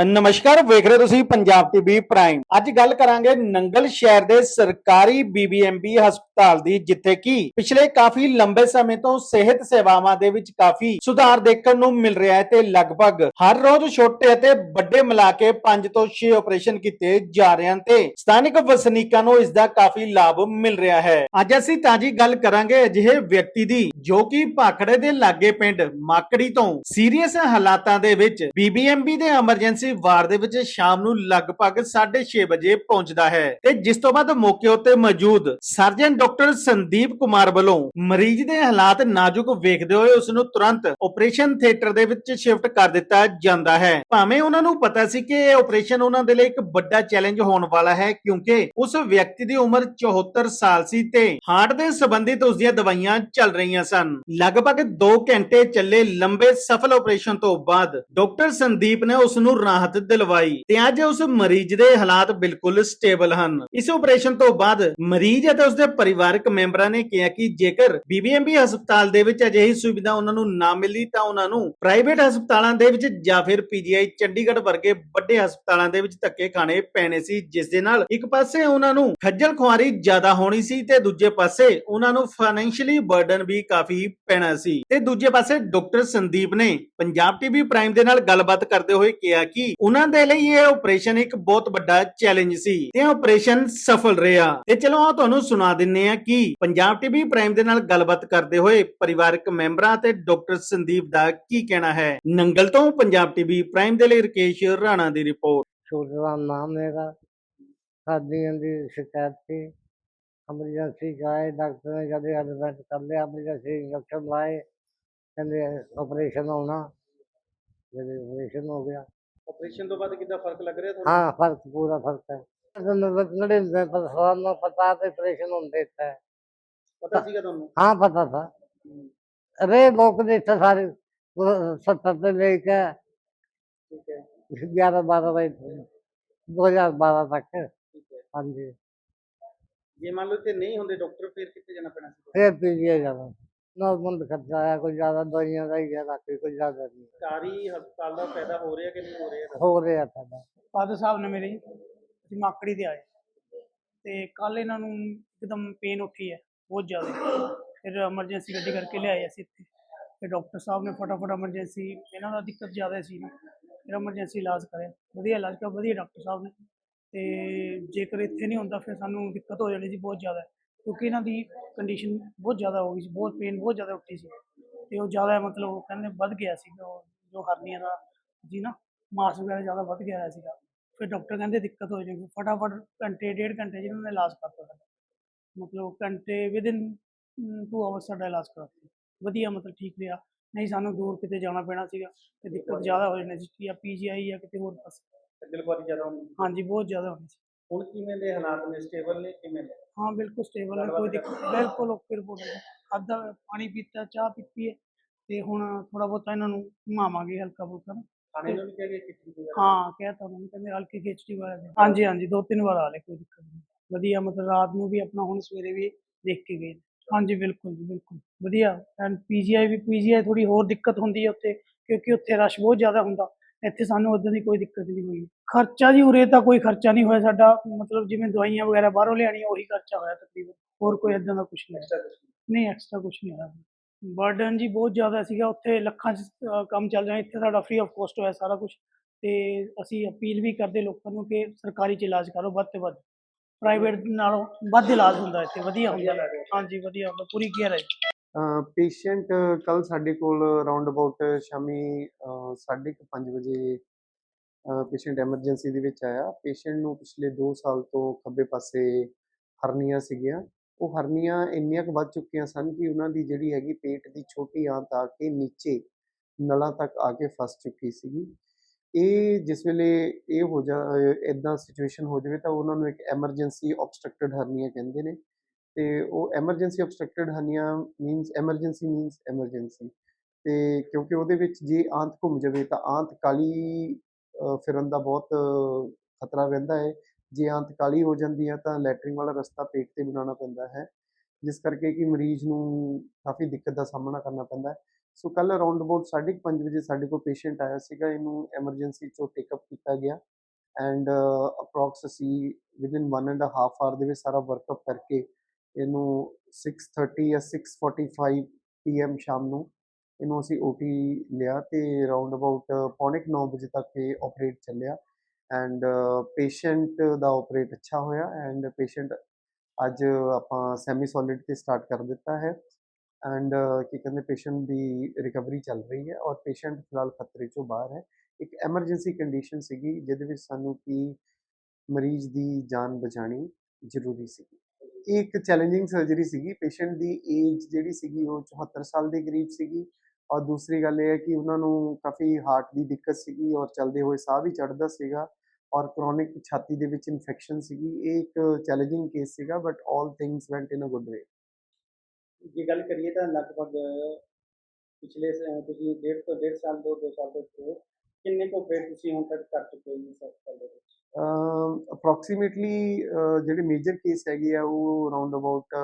ਨਮਸਕਾਰ, ਵੇਖ ਰਹੇ ਹੋ ਤੁਸੀਂ ਪੰਜਾਬ ਟੀਵੀ ਪ੍ਰਾਈਮ। ਅੱਜ ਗੱਲ ਕਰਾਂਗੇ ਨੰਗਲ ਸ਼ਹਿਰ ਦੇ ਸਰਕਾਰੀ ਬੀਬੀਐਮਬੀ ਹਸਪਤਾਲ ਦੀ, ਜਿੱਥੇ ਕਿ ਪਿਛਲੇ ਕਾਫੀ ਲੰਬੇ ਸਮੇਂ ਤੋਂ ਸਿਹਤ ਸੇਵਾਵਾਂ ਦੇ ਵਿੱਚ ਕਾਫੀ ਸੁਧਾਰ ਦੇਖਣ ਨੂੰ ਮਿਲ ਰਿਹਾ ਹੈ ਤੇ ਲਗਭਗ ਹਰ ਰੋਜ਼ ਛੋਟੇ ਅਤੇ ਵੱਡੇ ਮਿਲਾ ਕੇ 5 ਤੋਂ 6 ਆਪਰੇਸ਼ਨ ਕੀਤੇ ਜਾ ਰਹੇ ਹਨ ਤੇ ਸਥਾਨਿਕ ਵਸਨੀਕਾਂ ਨੂੰ ਇਸ ਦਾ ਕਾਫੀ ਲਾਭ ਮਿਲ ਰਿਹਾ ਹੈ। ਅੱਜ ਅਸੀਂ ਤਾਜੀ ਗੱਲ ਕਰਾਂਗੇ ਅਜਿਹੇ ਵਿਅਕਤੀ ਦੀ, ਜੋ ਕਿ ਭਾਖੜੇ ਦੇ ਲਾਗੇ ਪਿੰਡ ਮਾਕੜੀ ਤੋਂ ਸੀਰੀਅਸ ਹਾਲਾਤਾਂ ਦੇ ਵਿੱਚ ਬੀਬੀਐਮਬੀ ਦੇ ਐਮਰਜੈਂਸੀ ਵਾਰਡ ਦੇ ਵਿੱਚ ਸ਼ਾਮ ਨੂੰ ਲਗਭਗ 6:30 ਵਜੇ ਪਹੁੰਚਦਾ ਹੈ ਤੇ ਜਿਸ ਤੋਂ ਬਾਅਦ ਮੌਕੇ ਉੱਤੇ ਮੌਜੂਦ ਸਰਜਨ ਡਾਕਟਰ ਸੰਦੀਪ ਕੁਮਾਰ ਵੱਲੋਂ ਮਰੀਜ਼ ਦੇ ਹਾਲਾਤ ਨਾਜ਼ੁਕ ਵੇਖਦੇ ਹੋਏ ਉਸ ਨੂੰ ਤੁਰੰਤ ਆਪਰੇਸ਼ਨ ਥੀਏਟਰ ਦੇ ਵਿੱਚ ਸ਼ਿਫਟ ਕਰ ਦਿੱਤਾ ਜਾਂਦਾ ਹੈ। ਭਾਵੇਂ ਉਹਨਾਂ ਨੂੰ ਪਤਾ ਸੀ ਕਿ ਇਹ ਆਪਰੇਸ਼ਨ ਉਹਨਾਂ ਦੇ ਲਈ ਇੱਕ ਵੱਡਾ ਚੈਲੰਜ ਹੋਣ ਵਾਲਾ ਹੈ, ਕਿਉਂਕਿ ਉਸ ਵਿਅਕਤੀ ਦੀ ਉਮਰ 74 ਸਾਲ ਸੀ ਤੇ ਹਾਰਟ ਦੇ ਸੰਬੰਧਿਤ ਉਸ ਦੀਆਂ ਦਵਾਈਆਂ ਚੱਲ ਰਹੀਆਂ ਸਨ। ਲਗਭਗ 2 ਘੰਟੇ ਚੱਲੇ ਲੰਬੇ ਸਫਲ ਆਪਰੇਸ਼ਨ ਤੋਂ ਬਾਅਦ ਡਾਕਟਰ ਸੰਦੀਪ ਨੇ ਉਸ ਨੂੰ ਰਾਹਤ ਦਿਲਵਾਈ ਤੇ ਅੱਜ ਉਸ ਮਰੀਜ਼ ਦੇ ਹਾਲਾਤ ਬਿਲਕੁਲ ਸਟੇਬਲ ਹਨ। ਇਸ ਆਪਰੇਸ਼ਨ ਤੋਂ ਬਾਅਦ ਮਰੀਜ਼ ਅਤੇ ਉਸ ਦੇ ਪਰਿਵਾਰਕ ਮੈਂਬਰਾਂ ਨੇ ਕਿਹਾ ਕਿ ਜੇਕਰ ਬੀਬੀਐਮਬੀ ਹਸਪਤਾਲ ਦੇ ਵਿੱਚ ਅਜਿਹੀ ਸੁਵਿਧਾ ਉਹਨਾਂ ਨੂੰ ਨਾ ਮਿਲੀ ਤਾਂ ਉਹਨਾਂ ਨੂੰ ਪ੍ਰਾਈਵੇਟ ਹਸਪਤਾਲਾਂ ਦੇ ਵਿੱਚ ਜਾਂ ਫਿਰ ਪੀਜੀਆਈ ਚੰਡੀਗੜ੍ਹ ਵਰਗੇ ਵੱਡੇ ਹਸਪਤਾਲਾਂ ਦੇ ਵਿੱਚ ਧੱਕੇ ਖਾਣੇ ਪੈਣੇ ਸੀ, ਜਿਸ ਦੇ ਨਾਲ ਇੱਕ ਪਾਸੇ ਉਹਨਾਂ ਨੂੰ ਖੱਜਲ ਖੁਆਰੀ ਜ਼ਿਆਦਾ ਹੋਣੀ ਸੀ ਤੇ ਦੂਜੇ ਪਾਸੇ ਉਹਨਾਂ ਨੂੰ ਫਾਈਨੈਂਸ਼ੀਅਲੀ ਬਰਡਨ ਵੀ ਕਾਫੀ ਪੈਣਾ ਸੀ। ਤੇ ਦੂਜੇ ਪਾਸੇ ਡਾਕਟਰ ਸੰਦੀਪ ਨੇ ਪੰਜਾਬ ਟੀਵੀ ਪ੍ਰਾਈਮ ਦੇ ਨਾਲ ਗੱਲਬਾਤ ਕਰਦੇ ਹੋਏ ਕਿਹਾ ਕਿ ਉਹਨਾਂ ਦੇ ਲਈ ਇਹ ਆਪਰੇਸ਼ਨ ਇੱਕ ਬਹੁਤ ਵੱਡਾ ਚੈਲੰਜ ਸੀ। ਤੇ ਆਪਰੇਸ਼ਨ ਸਫਲ ਰਿਹਾ। ਤੇ ਚਲੋ ਆ ਤੁਹਾਨੂੰ ਸੁਣਾ ਦਿੰਨੇ ਆ ਕਿ ਪੰਜਾਬ ਟੀਵੀ ਪ੍ਰਾਈਮ ਦੇ ਨਾਲ ਗੱਲਬਾਤ ਕਰਦੇ ਹੋਏ ਪਰਿਵਾਰਕ ਮੈਂਬਰਾਂ ਤੇ ਡਾਕਟਰ ਸੰਦੀਪ ਦਾ ਕੀ ਕਹਿਣਾ ਹੈ? ਨੰਗਲ ਤੋਂ ਪੰਜਾਬ ਟੀਵੀ ਪ੍ਰਾਈਮ ਦੇ ਲਈ ਰਕੇਸ਼ ਰਾਣਾ ਦੀ ਰਿਪੋਰਟ। ਛੋਟੇ ਦਾ ਨਾਮ ਮੇਰਾ ਸਾਡੀਆਂ ਦੀ ਸ਼ਿਕਾਇਤ ਸੀ। ਐਮਰਜੈਂਸੀ ਗਏ ਡਾਕਟਰ ਨੇ ਜਦ ਐਡਮਿਟ ਕਰ ਲਿਆ। ਐਮਰਜੈਂਸੀ ਇੰਜੈਕਸ਼ਨ ਲਾਏ। ਕਹਿੰਦੇ ਆਪਰੇਸ਼ਨ ਹੋਣਾ। ਜਦੋਂ ਆਪਰੇਸ਼ਨ ਹੋ ਗਿਆ। ਆਪਰੇਸ਼ਨ ਤੋਂ ਬਾਅਦ ਕਿੰਨਾ ਫ਼ਰਕ ਲੱਗ ਰਿਹਾ ਹਾਂ ਫ਼ਰਕ ਪੂਰਾ ਫ਼ਰਕ ਹੈ। ਨੜੇ ਦੇ ਪਤਾ ਨੂੰ ਪਤਾ ਤੇ ਆਪਰੇਸ਼ਨ ਹੁੰਦੇ ਇੱਥੇ। ਪਤਾ ਸੀਗਾ ਤੁਹਾਨੂੰ? ਹਾਂ ਪਤਾ ਥਾ ਰੇ ਲੋਕ ਦੇ ਇੱਥੇ ਸਾਰੇ ਸੱਤਰ ਤੋਂ ਲੈ ਕੇ ਠੀਕ ਹੈ। 11 12 ਵਜੇ 2012 ਤੱਕ। ਠੀਕ ਹੈ। ਹਾਂਜੀ। ਜੇ ਮੰਨ ਲਓ ਤੇ ਨਹੀਂ ਹੁੰਦੇ ਡਾਕਟਰ ਫਿਰ ਕਿੱਥੇ ਜਾਣਾ ਪੈਣਾ ਸੀ? ਫਿਰ ਪੀਜੀਏ ਜਾਣਾ। ਨੋਰਮਲ ਖਰਚਾ ਹੈ ਕੋਈ ਜ਼ਿਆਦਾ ਦਵਾਈਆਂ ਦਾ ਹੀ ਹੈ ਬਾਕੀ ਕੋਈ ਜ਼ਿਆਦਾ ਨਹੀਂ। ਸਰਕਾਰੀ ਹਸਪਤਾਲ ਦਾ ਫਾਇਦਾ ਹੋ ਰਿਹਾ ਕਿ ਨਹੀਂ ਹੋ ਰਿਹਾ? ਹੋ ਰਿਹਾ ਸਾਡਾ ਫਾਦਰ ਸਾਹਿਬ ਨੇ ਮੇਰੇ ਜੀ ਮਾਕੜੀ ਤੇ ਆਏ। ਤੇ ਕੱਲ ਇਹਨਾਂ ਨੂੰ ਇੱਕਦਮ ਪੇਨ ਉੱਠੀ ਹੈ, ਬਹੁਤ ਜ਼ਿਆਦਾ। ਫਿਰ ਐਮਰਜੈਂਸੀ ਗੱਡੀ ਕਰਕੇ ਲਿਆਏ ਅਸੀਂ ਇੱਥੇ। ਫਿਰ ਡਾਕਟਰ ਸਾਹਿਬ ਨੇ ਫਟਾਫਟ ਐਮਰਜੈਂਸੀ ਇਹਨਾਂ ਦਾ ਦਿੱਕਤ ਜ਼ਿਆਦਾ ਸੀ ਨਾ। ਫਿਰ ਐਮਰਜੈਂਸੀ ਇਲਾਜ ਕਰਿਆ। ਵਧੀਆ ਇਲਾਜ ਕਰਿਆ, ਵਧੀਆ ਡਾਕਟਰ ਸਾਹਿਬ ਨੇ। ਤੇ ਜੇਕਰ ਇੱਥੇ ਨਹੀਂ ਹੁੰਦਾ, ਫਿਰ ਸਾਨੂੰ ਦਿੱਕਤ ਹੋ ਜਾਣੀ ਸੀ ਬਹੁਤ ਜ਼ਿਆਦਾ। ਕਿਉਂਕਿ ਇਹਨਾਂ ਦੀ ਕੰਡੀਸ਼ਨ ਬਹੁਤ ਜ਼ਿਆਦਾ ਹੋ ਗਈ ਸੀ, ਬਹੁਤ ਪੇਨ ਬਹੁਤ ਜ਼ਿਆਦਾ ਉੱਠੀ ਸੀ। ਤੇ ਉਹ ਜ਼ਿਆਦਾ ਮਤਲਬ ਉਹ ਕਹਿੰਦੇ ਵੱਧ ਗਿਆ ਸੀ ਉਹ ਜੋ ਹਰਨੀਆਂ ਦਾ ਜੀ ਨਾ, ਮਾਸ ਵਗੈਰਾ ਜ਼ਿਆਦਾ ਵੱਧ ਗਿਆ ਹੋਇਆ ਸੀਗਾ। ਫਿਰ ਡਾਕਟਰ ਕਹਿੰਦੇ ਦਿੱਕਤ ਹੋ ਜਾਏਗੀ। ਫਟਾਫਟ ਘੰਟੇ ਡੇਢ ਘੰਟੇ ਜਿਹਨਾਂ ਨੇ ਇਲਾਜ ਕਰਤਾ ਸਾਡਾ ਮਤਲਬ ਘੰਟੇ ਵਿਦਿਨ 2 ਆਵਰਸ ਸਾਡਾ ਇਲਾਜ ਕਰਾਤਾ ਵਧੀਆ ਮਤਲਬ ਠੀਕ ਰਿਹਾ। ਨਹੀਂ ਸਾਨੂੰ ਦੂਰ ਕਿਤੇ ਜਾਣਾ ਪੈਣਾ ਸੀਗਾ ਤੇ ਦਿੱਕਤ ਜ਼ਿਆਦਾ ਹੋ ਜਾਣੀ ਸੀ ਜਾਂ ਪੀਜੀਆਈ ਜਾਂ ਕਿਤੇ ਹੋਰ ਪਾਸੇ। ਦਿਲਵਾਰੀ ਜ਼ਿਆਦਾ ਹੁੰਦੀ ਹਾਂਜੀ ਬਹੁਤ ਜ਼ਿਆਦਾ ਹੋਣੀ ਸੀ। ਹੁਣ ਕਿਵੇਂ ਦੇ ਹਾਲਾਤ ਨੇ? ਸਟੇਬਲ ਨੇ ਕਿਵੇਂ ਨੇ ਹਾਂ ਬਿਲਕੁਲ ਸਟੇਬਲ ਹੈ ਕੋਈ ਦਿੱਕਤ ਬਿਲਕੁਲ ਓਕੇ ਰਿਪੋਰਟ ਹੈ। ਖਾਧਾ ਪਾਣੀ ਪੀਤਾ ਚਾਹ ਪੀਤੀ ਹੈ ਤੇ ਹੁਣ ਥੋੜਾ ਬਹੁਤਾ ਇਹਨਾਂ ਨੂੰ ਘੁਮਾਵਾਂਗੇ ਹਲਕਾ ਫੁਲਕਾ ਨਾ। ਖਾਣੇ ਨੂੰ ਵੀ ਕਹਿ ਗਏ ਖਿਚੜੀ ਵਗੈਰਾ ਹਾਂ ਕਹਿਤਾ ਉਹਨਾਂ ਨੇ ਕਹਿੰਦੇ ਹਲਕੀ ਖਿਚੜੀ ਵਾਲਾ ਹਾਂਜੀ ਹਾਂਜੀ ਦੋ ਤਿੰਨ ਵਾਰ ਆ ਲਏ ਕੋਈ ਦਿੱਕਤ ਨਹੀਂ। ਵਧੀਆ ਮਤਲਬ ਰਾਤ ਨੂੰ ਵੀ ਆਪਣਾ ਹੁਣ ਸਵੇਰੇ ਵੀ ਦੇਖ ਕੇ ਗਏ। ਹਾਂਜੀ ਬਿਲਕੁਲ ਜੀ ਬਿਲਕੁਲ। ਵਧੀਆ। ਐਂਡ ਪੀਜੀਆਈ ਵੀ ਪੀਜੀਆਈ ਥੋੜੀ ਹੋਰ ਦਿੱਕਤ ਹੁੰਦੀ ਹੈ ਉੱਥੇ ਕਿਉਂਕਿ ਉੱਥੇ ਰਸ਼ ਬਹੁਤ ਜ਼ਿਆਦਾ ਹੁੰਦਾ। ਇੱਥੇ ਸਾਨੂੰ ਉਦੋਂ ਦੀ ਕੋਈ ਦਿੱਕਤ ਨਹੀਂ ਹੋਈ। ਖਰਚਾ ਜੀ ਉਰੇ ਤਾਂ ਕੋਈ ਖਰਚਾ ਨਹੀਂ ਹੋਇਆ ਸਾਡਾ। ਮਤਲਬ ਜਿਵੇਂ ਦਵਾਈਆਂ ਵਗੈਰਾ ਬਾਹਰੋਂ ਲਿਆਣੀਆਂ ਉਹੀ ਖਰਚਾ ਹੋਇਆ ਤਕਰੀਬਨ। ਹੋਰ ਕੋਈ ਇਦਾਂ ਦਾ ਕੁਝ ਨਹੀਂ। ਨਹੀਂ। ਐਕਸਟਰਾ ਕੁਝ ਨਹੀਂ ਹੋਇਆ। ਬਰਡਨ ਜੀ ਬਹੁਤ ਜ਼ਿਆਦਾ ਸੀਗਾ ਉੱਥੇ ਲੱਖਾਂ 'ਚ ਅਹ, ਕੰਮ ਚੱਲ ਰਿਹਾ ਇੱਥੇ ਸਾਡਾ ਫ੍ਰੀ ਆਫ ਕੋਸਟ ਹੋਇਆ ਸਾਰਾ ਕੁਝ ਤੇ ਅਸੀਂ ਅਪੀਲ ਵੀ ਕਰਦੇ ਲੋਕਾਂ ਨੂੰ ਕਿ ਸਰਕਾਰੀ 'ਚ ਇਲਾਜ ਕਰੋ ਵੱਧ ਤੋਂ ਵੱਧ। ਪ੍ਰਾਈਵੇਟ ਨਾਲੋਂ ਵੱਧ ਇਲਾਜ ਹੁੰਦਾ ਇੱਥੇ ਵਧੀਆ ਹੁੰਦਾ। ਹਾਂਜੀ ਵਧੀਆ ਹੁੰਦਾ ਪੂਰੀ ਕੇਅਰ ਹੈ। ਜੀ। ਪੇਸ਼ੈਂਟ ਕੱਲ ਸਾਡੇ ਕੋਲ ਅਰਾਊਂਡ ਅਬਾਊਟ ਸ਼ਾਮੀ 5:30 ਵਜੇ ਪੇਸ਼ੈਂਟ ਐਮਰਜੈਂਸੀ ਦੇ ਵਿੱਚ ਆਇਆ। ਪੇਸ਼ੈਂਟ ਨੂੰ ਪਿਛਲੇ 2 ਸਾਲ ਤੋਂ ਖੱਬੇ ਪਾਸੇ ਹਰਨੀਆਂ ਸੀਗੀਆਂ। ਉਹ ਹਰਨੀਆਂ ਇੰਨੀਆਂ ਕੁ ਵੱਧ ਚੁੱਕੀਆਂ ਸਨ ਕਿ ਉਹਨਾਂ ਦੀ ਜਿਹੜੀ ਹੈਗੀ ਪੇਟ ਦੀ ਛੋਟੀ ਆਂਤ ਆ ਕੇ ਨੀਚੇ ਨਲਾਂ ਤੱਕ ਆ ਕੇ ਫਸ ਚੁੱਕੀ ਸੀਗੀ। ਇਹ ਜਿਸ ਵੇਲੇ ਇਹ ਹੋ ਜਾ ਇਦਾਂ ਸਿਚੁਏਸ਼ਨ ਹੋ ਜਾਵੇ ਤਾਂ ਉਹਨਾਂ ਨੂੰ ਇੱਕ ਐਮਰਜੈਂਸੀ ਆਬਸਟਰਕਟਡ ਹਰਨੀਆ ਕਹਿੰਦੇ ਨੇ। ਤੇ ਉਹ emergency obstructed hernia means emergency means emergency ਤੇ ਕਿਉਂਕਿ ਉਹਦੇ ਵਿੱਚ ਜੇ ਆਂਤ ਘੁੰਮ ਜਾਵੇ ਤਾਂ ਆਂਤ ਕਾਲੀ ਫਿਰਨ ਦਾ ਬਹੁਤ ਖਤਰਾ ਰਹਿੰਦਾ ਹੈ। ਜੇ ਆਂਤ ਕਾਲੀ ਹੋ ਜਾਂਦੀ ਹੈ ਤਾਂ ਲੈਟਰਿੰਗ ਵਾਲਾ ਰਸਤਾ ਪੇਟ ਤੇ ਬਣਾਉਣਾ ਪੈਂਦਾ ਹੈ, ਜਿਸ ਕਰਕੇ ਕਿ ਮਰੀਜ਼ ਨੂੰ ਕਾਫੀ ਦਿੱਕਤ ਦਾ ਸਾਹਮਣਾ ਕਰਨਾ ਪੈਂਦਾ ਹੈ। ਸੋ ਕੱਲ ਅਰਾਊਂਡ ਅਬਾਊਟ 5:30 ਵਜੇ ਸਾਡੇ ਕੋਲ ਪੇਸ਼ੈਂਟ ਆਇਆ ਸੀਗਾ, ਇਹਨੂੰ ਐਮਰਜੈਂਸੀ ਚੋਂ ਟੇਕਅਪ ਕੀਤਾ ਗਿਆ ਐਂਡ ਅਪਰੋਕਸ ਅਸੀਂ ਵਿਦਿਨ 1 ਐਂਡ ਹਾਫ ਆਰ ਦੇ ਵਿੱਚ ਸਾਰਾ ਵਰਕਅਪ ਕਰਕੇ ਇਹਨੂੰ 6:30 ਜਾਂ 6:45 ਪੀਐਮ ਸ਼ਾਮ ਨੂੰ ਇਹਨੂੰ ਅਸੀਂ ਓਟੀ ਲਿਆ ਤੇ ਅਰਾਊਂਡ ਅਬਾਊਟ ਪੌਣੇ 9 ਵਜੇ ਤੱਕ ਇਹ ਆਪਰੇਟ ਚੱਲਿਆ। ਐਂਡ ਪੇਸ਼ੈਂਟ uh, ਦਾ ਆਪਰੇਟ ਅੱਛਾ ਹੋਇਆ ਐਂਡ ਪੇਸ਼ੈਂਟ ਅੱਜ ਆਪਾਂ ਸੈਮੀ ਸੋਲਿਡ ਤੇ ਸਟਾਰਟ ਕਰ ਦਿੱਤਾ ਹੈ ਐਂਡ ਕੀ ਕਹਿੰਦੇ ਪੇਸ਼ੈਂਟ ਦੀ ਰਿਕਵਰੀ ਚੱਲ ਰਹੀ ਹੈ ਔਰ ਪੇਸ਼ੈਂਟ ਫਿਲਹਾਲ ਖਤਰੇ ਚੋਂ ਬਾਹਰ ਹੈ। ਇੱਕ ਐਮਰਜੈਂਸੀ ਕੰਡੀਸ਼ਨ ਸੀਗੀ ਜਿਹਦੇ ਵਿੱਚ ਸਾਨੂੰ ਕੀ ਮਰੀਜ਼ ਦੀ ਜਾਨ ਬਚਾਣੀ ਜ਼ਰੂਰੀ ਸੀਗੀ। ਇਹ ਇੱਕ ਚੈਲੰਜਿੰਗ ਸਰਜਰੀ ਸੀਗੀ ਪੇਸ਼ੈਂਟ ਦੀ ਏਜ ਜਿਹੜੀ ਸੀਗੀ ਉਹ 74 ਸਾਲ ਦੇ ਕਰੀਬ ਸੀਗੀ ਔਰ ਦੂਸਰੀ ਗੱਲ ਇਹ ਹੈ ਕਿ ਉਹਨਾਂ ਨੂੰ ਕਾਫੀ ਹਾਰਟ ਦੀ ਦਿੱਕਤ ਸੀਗੀ ਔਰ ਚਲਦੇ ਹੋਏ ਸਾਹ ਵੀ ਚੜਦਾ ਸੀਗਾ ਔਰ ਕ੍ਰੋਨਿਕ ਛਾਤੀ ਦੇ ਵਿੱਚ ਇਨਫੈਕਸ਼ਨ ਸੀਗੀ ਇਹ ਇੱਕ ਚੈਲੰਜਿੰਗ ਕੇਸ ਸੀਗਾ but all things went in a good way ਜੇ ਗੱਲ ਕਰੀਏ ਤਾਂ ਲਗਭਗ ਪਿਛਲੇ ਤੁਸੀਂ ਡੇਢ ਤੋਂ ਡੇਢ ਸਾਲ ਦੋ ਦੋ ਸਾਲ ਤੋਂ ਕਿੰਨੇ ਕੁ ਆਪਰੇਟ ਤੁਸੀਂ ਹੁਣ ਤੱਕ ਕਰ ਚੁੱਕੇ ਹੋ ਇਸ ਹਸਪਤਾਲ ਦੇ ਵਿੱਚ? ਅਪਰੋਕਸੀਮੇਟਲੀ ਜਿਹੜੇ ਮੇਜਰ ਕੇਸ ਹੈਗੇ ਆ ਉਹ ਅਰਾਊਂਡ ਅਬਾਊਟ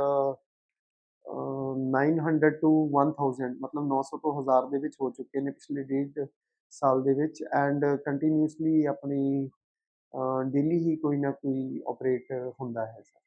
900 ਟੂ 1000 ਮਤਲਬ 900 ਤੋਂ 1000 ਦੇ ਵਿੱਚ ਹੋ ਚੁੱਕੇ ਨੇ ਪਿਛਲੇ ਡੇਢ ਸਾਲ ਦੇ ਵਿੱਚ ਐਂਡ ਕੰਟੀਨਿਊਸਲੀ ਆਪਣੀ ਡੇਲੀ ਹੀ ਕੋਈ ਨਾ ਕੋਈ ਆਪਰੇਟ ਹੁੰਦਾ ਹੈ ਸਰ